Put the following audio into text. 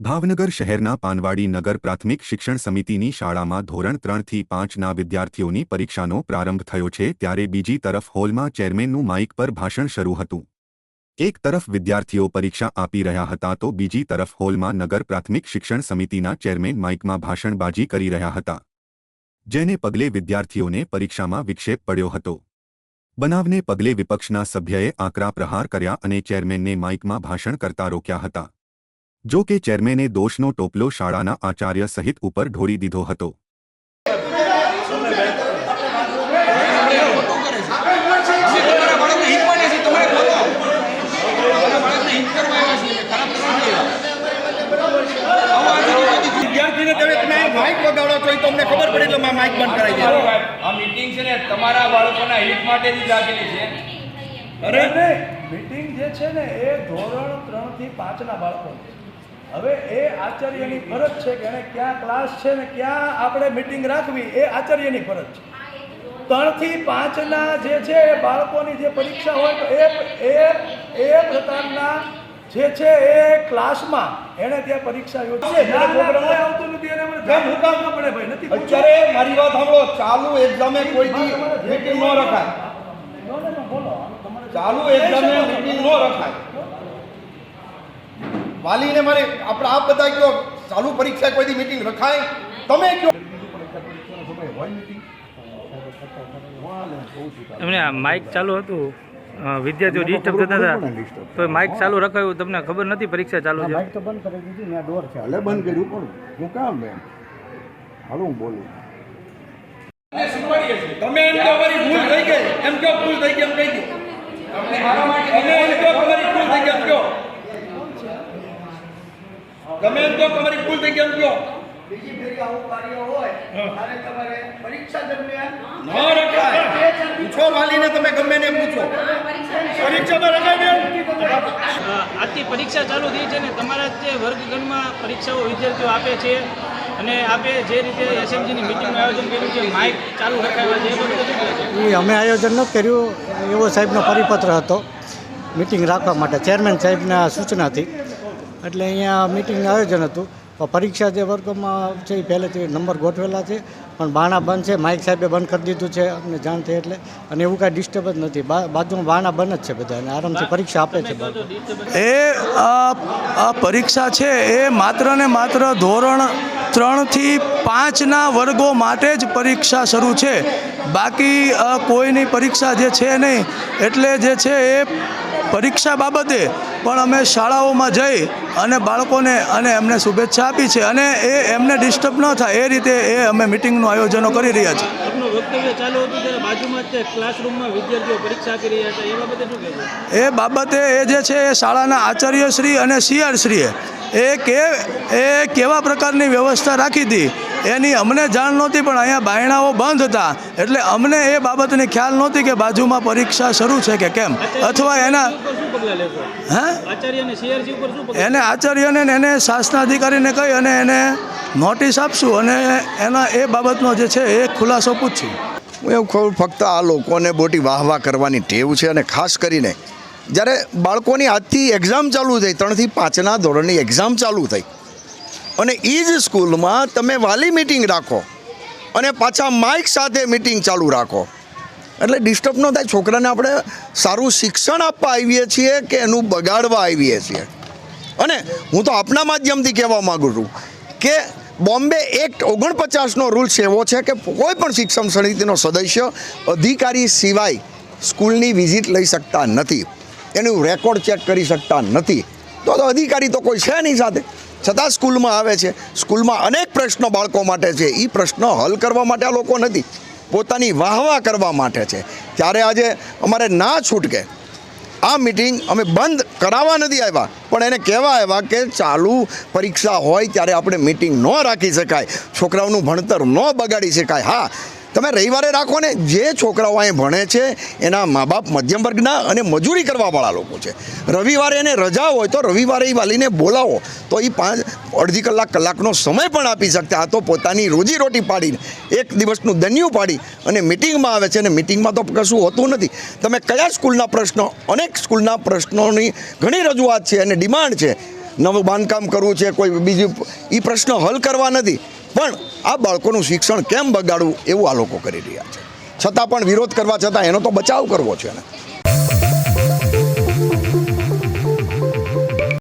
ભાવનગર શહેરના પાનવાડી નગર પ્રાથમિક શિક્ષણ સમિતિની શાળામાં ધોરણ ત્રણથી પાંચના વિદ્યાર્થીઓની પરીક્ષાનો પ્રારંભ થયો છે ત્યારે બીજી તરફ હોલમાં ચેરમેનનું માઇક પર ભાષણ શરૂ હતું. એક તરફ વિદ્યાર્થીઓ પરીક્ષા આપી રહ્યા હતા તો બીજી તરફ હોલમાં નગર પ્રાથમિક શિક્ષણ સમિતિના ચેરમેન માઇકમાં ભાષણબાજી કરી રહ્યા હતા. જેને પગલે વિદ્યાર્થીઓને પરીક્ષામાં વિક્ષેપ પડ્યો હતો. બનાવને પગલે વિપક્ષના સભ્યએ આકરા પ્રહાર કર્યા અને ચેરમેનને માઇકમાં ભાષણ કરતા રોક્યા હતા. જો કે ચેરમેને દોષનો ટોપલો શાળાના આચાર્ય સહિત ઉપર ઢોળી દીધો હતો. તમારા બાળકને હિત માટે જ રાખેલી છે. અરે મીટિંગ જે છે ને એ ધોરણ ત્રણથી પાંચના બાળકો હવે એ આચાર્યની ફરજ છે કે એને ક્યાં ક્લાસ છે ને ક્યાં આપણે મીટિંગ રાખવી એ આચાર્યની ફરજ છે. ત્રણથી પાંચના જે છે એ બાળકોની જે પરીક્ષા હોય તો એ એ એ પ્રકારના જે છે એ ક્લાસમાં એને ત્યાં પરીક્ષા યોજી આવતું નથી એને મને ધ્યાન હું ન પડે ભાઈ નથી અત્યારે મારી વાત સાંભળો ચાલુ એક્ઝામે કોઈ દી મીટિંગ ન રખાય. ચાલુ એક્ઝામે મીટિંગ ન રખાય. વાલીને મારે આપણે આપ બધા કયો ચાલુ પરીક્ષા કોઈ દી મીટિંગ રખાય? તમે કયો? એમને આ માઇક ચાલુ હતું. વિદ્યાર્થીઓ ડિસ્ટર્બ થતા હતા. તો માઇક ચાલુ રખાયું તમને ખબર નથી પરીક્ષા ચાલુ છે? માઇક તો બંધ કરી દીધી ને ડોર છે. હલે બંધ કર્યું પણ હું કામ બેન હાલો હું બોલું. તમે એમ કહો ભૂલ થઈ ગઈ. એમ કહો ભૂલ થઈ ગઈ એમ કહી દો. તમને મારા માટે એમ કહો તમારી ભૂલ થઈ ગઈ એમ કહો. તમે એમ તો તમારી ભૂલ થઈ ગઈ એમ કહો. બીજી ફેરી આવું કાર્ય હોય ત્યારે તમારે પરીક્ષા દરમિયાન ન રખાય. પૂછો વાલીને તમે ગમે ને પૂછો. પરીક્ષામાં રખાય આજથી પરીક્ષા ચાલુ થઈ છે ને તમારા જે વર્ગખંડમાં પરીક્ષાઓ વિદ્યાર્થીઓ આપે છે અને આપે જે રીતે એસએમજીની મિટિંગનું આયોજન કર્યું છે માઇક ચાલુ રખાયા છે અમે આયોજન નથી કર્યું એવો સાહેબનો પરિપત્ર હતો મિટિંગ રાખવા માટે ચેરમેન સાહેબના સૂચનાથી. એટલે અહીંયા મિટિંગનું આયોજન હતું. પણ પરીક્ષા જે વર્ગમાં છે એ પહેલેથી નંબર ગોઠવેલા છે. પણ બાણા બંધ છે માઇક સાહેબે બંધ કરી દીધું છે અમને જાણ થઈ એટલે. અને એવું કાંઈ ડિસ્ટર્બ જ નથી. બાજુમાં બાણા બંધ જ છે બધા અને આરામથી પરીક્ષા આપે છે. એ આ આ પરીક્ષા છે એ માત્ર ને માત્ર ધોરણ ત્રણથી પાંચના વર્ગો માટે જ પરીક્ષા શરૂ છે. બાકી કોઈની પરીક્ષા જે છે નહીં એટલે જે છે એ પરીક્ષા બાબતે પણ અમે શાળાઓમાં જઈ અને બાળકોને અને એમને શુભેચ્છા આપી છે અને એ એમને ડિસ્ટર્બ ન થાય એ રીતે એ અમે મિટિંગનું આયોજનો કરી રહ્યા છીએ. આપનું વક્તવ્ય ચાલુ હતું ત્યારે બાજુમાં જ તે ક્લાસરૂમમાં વિદ્યાર્થીઓ પરીક્ષા આપી રહ્યા હતા. એ બાબતે એ બાબતે એ જે છે એ શાળાના આચાર્યશ્રી અને સીઆરશ્રીએ એ કે એ કેવા પ્રકારની વ્યવસ્થા રાખી હતી એની અમને જાણ નહોતી, પણ અહીંયા બાયણાઓ બંધ હતા. એટલે અમને એ બાબતની ખ્યાલ નહોતી કે બાજુમાં પરીક્ષા શરૂ છે કે કેમ. અથવા એના હે? એને આચાર્યને એને શાસનાધિકારીને કહી અને એને નોટિસ આપશું અને એના એ બાબતનો જે છે એ ખુલાસો પૂછશું. હું એવું કહું, ફક્ત આ લોકોને બોટી વાહ વાહ કરવાની ટેવ છે અને ખાસ કરીને જ્યારે બાળકોની આજથી એક્ઝામ ચાલુ થઈ, ત્રણથી પાંચના ધોરણની એક્ઝામ ચાલુ થઈ અને એ જ સ્કૂલમાં તમે વાલી મિટિંગ રાખો અને પાછા માઇક સાથે મિટિંગ ચાલુ રાખો. એટલે ડિસ્ટર્બ ન થાય, છોકરાને આપણે સારું શિક્ષણ આપવા આવીએ છીએ કે એનું બગાડવા આવીએ છીએ. અને હું તો આપના માધ્યમથી કહેવા માગું છું કે બોમ્બે એક્ટ ઓગણપચાસનો રૂલ્સ એવો છે કે કોઈ પણ શિક્ષણ સમિતિનો સદસ્ય અધિકારી સિવાય સ્કૂલની વિઝિટ લઈ શકતા નથી. એનું રેકોર્ડ ચેક કરી શકતા નથી. તો અધિકારી તો કોઈ છે નહીં સાથે. છતાં સ્કૂલમાં આવે છે. સ્કૂલમાં અનેક પ્રશ્નો બાળકો માટે છે. એ પ્રશ્નો હલ કરવા માટે આ લોકો નથી. પોતાની વાહવા કરવા માટે છે. ત્યારે આજે અમારે ના છૂટકે આ મિટિંગ અમે બંધ કરાવવા નથી આવ્યા. પણ એને કહેવા આવ્યા કે ચાલુ પરીક્ષા હોય ત્યારે આપણે મિટિંગ ન રાખી શકાય. છોકરાઓનું ભણતર ન બગાડી શકાય. હા તમે રવિવારે રાખો ને, જે છોકરાઓ અહીં ભણે છે, એના મા બાપ મધ્યમ વર્ગના અને મજૂરી કરવાવાળા લોકો છે. રવિવારે એને રજા હોય તો રવિવારે એ વાલીને બોલાવો. તો એ પાંચ, અડધી કલાક કલાકનો સમય પણ આપી શકતા. આ તો પોતાની રોજીરોટી પાડીને, એક દિવસનું દન્યું પાડી અને મિટિંગમાં આવે છે. અને મિટિંગમાં તો કશું હોતું નથી. તમે કયા સ્કૂલના પ્રશ્નો, અનેક સ્કૂલના પ્રશ્નોની ઘણી રજૂઆત છે અને ડિમાન્ડ છે. નવું બાંધકામ કરવું છે, કોઈ બીજું એ પ્રશ્ન હલ કરવા નથી. પણ આ બાળકોનું શિક્ષણ કેમ બગાડવું એવું આ લોકો કરી રહ્યા છે. છતાં પણ વિરોધ કરવા છતાં એનો તો બચાવ કરવો છે ને.